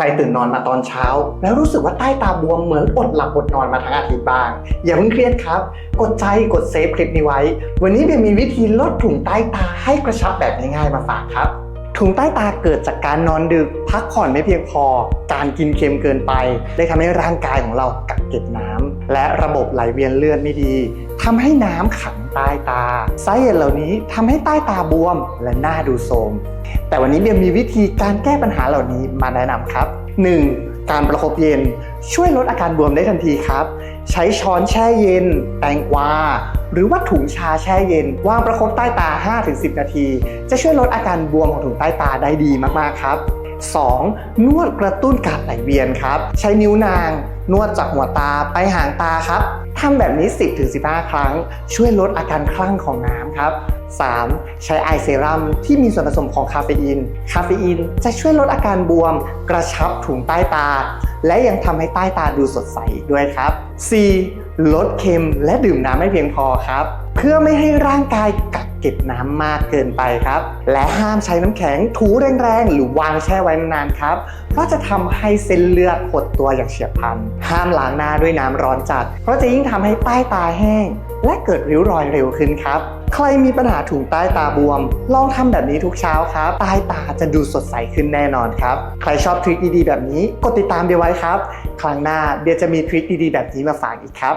รตื่นนอนมาตอนเช้า แล้วรู้สึกว่าใต้ตาบวมเหมือนอดหลับอดนอนมาทั้งอาทิตย์บ้าง อย่าเพิ่งเครียดครับ กดใจกดเซฟคลิปนี้ไว้ วันนี้เบียร์มีวิธีลดถุงใต้ตาให้กระชับแบบง่ายๆมาฝากครับถุงใต้ตาเกิดจากการนอนดึก พักผ่อนไม่เพียงพอ การกินเค็มเกินไปเลยทำให้ร่างกายของเรากักเก็บน้ำและระบบไหลเวียนเลือดไม่ดี ทำให้น้ำขังใต้ตาสาเหตุเหล่านี้ทำให้ใต้ตาบวมและหน้าดูโทรมแต่วันนี้เบียมีวิธีการแก้ปัญหาเหล่านี้มาแนะนำครับ 1. การประคบเย็นช่วยลดอาการบวมได้ทันทีครับ ใช้ช้อนแช่เย็น แตงกวา หรือว่าถุงชาแช่เย็น วางประคบใต้ตา 5-10 นาที จะช่วยลดอาการบวมของถุงใต้ตาได้ดีมากๆครับ 2. นวดกระตุ้นการไหลเวียนครับ ใช้นิ้วนาง นวดจากหัวตาไปหางตาครับทำแบบนี้ 10-15 ครั้ง ช่วยลดอาการคลั่งของน้ำครับ 3. ใช้ไอเซรัมที่มีส่วนผสมของคาเฟอีน คาเฟอีนจะช่วยลดอาการบวม กระชับถุงใต้ตา และยังทำให้ใต้ตาดูสดใสอีกด้วยครับ 4. ลดเค็มและดื่มน้ำไม่เพียงพอครับ เพื่อไม่ให้ร่างกายกัก เก็บน้ำมากเกินไปครับ และห้ามใช้น้ำแข็งถูแรงๆ หรือวางแช่ไว้นานครับ เพราะจะทำให้เส้นเลือดหดตัวอย่างเฉียบพลัน ห้ามล้างหน้าด้วยน้ำร้อนจัด เพราะจะยิ่งทำให้ใต้ตาแห้ง และเกิดริ้วรอยเร็วขึ้นครับใครมีปัญหาถุงใต้ตาบวม ลองทำแบบนี้ทุกเช้าครับใต้ตาจะดูสดใสขึ้นแน่นอนครับ ใครชอบทริคดีๆแบบนี้ กดติดตามเบียไว้ครับ ครั้งหน้าเบียจะมีทริคดีๆแบบนี้มาฝากอีกครับ